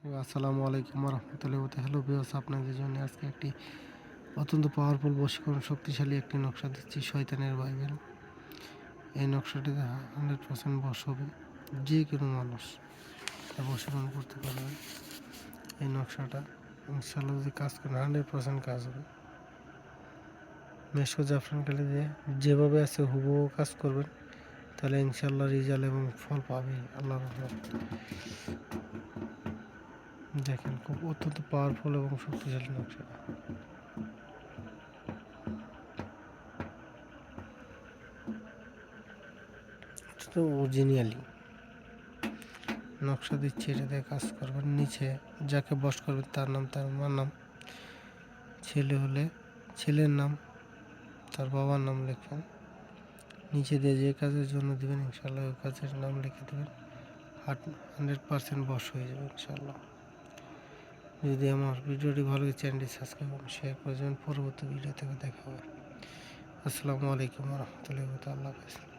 আসসালামু আলাইকুম রহমতুল্লাহ হ্যালো বিয়স আপনাদের জন্য আজকে একটি অত্যন্ত পাওয়ারফুল বশীকরণ শক্তিশালী একটি নকশা দিচ্ছি শয়তানের বাইবেল। এই নকশাটিতে হান্ড্রেড পার্সেন্ট বশ হবে যে কোনো মানুষ তা বশীকরণ করতে পারবে। এই নকশাটা ইনশাল্লাহ যদি কাজ করেন হান্ড্রেড পার্সেন্ট কাজ হবে। মেশো জাফরান কালি দিয়ে যেভাবে আছে হুবহু কাজ করবেন, তাহলে ইনশাল্লাহ রিজাল্ট এবং ফল পাবে আল্লাহ রহমত। দেখেন, খুব অত্যন্ত পাওয়ারফুল এবং শক্তিশালী নকশা। তো অরিজিনালি নকশা দিচ্ছে এটাতে কাজ করবেন। নিচে যাকে বস করবেন, তার নাম, তার মার নাম। ছেলে হলে ছেলের নাম, তার বাবার নাম লিখবেন। নিচে দিয়ে যে কাজের জন্য দেবেন ইনশাল্লাহ ওই কাজের নাম লিখে দেবেন। হান্ড্রেড পার্সেন্ট বস হয়ে যাবে ইনশাল্লাহ যদি আমার ভিডিওটি ভালো লাগে, চ্যানেলটি সাবস্ক্রাইব এবং শেয়ার করে যাবেন পরবর্তী ভিডিও থেকে দেখা হবে। আসসালামু আলাইকুম রহমতুল্লাহ আল্লাহ হাফেজ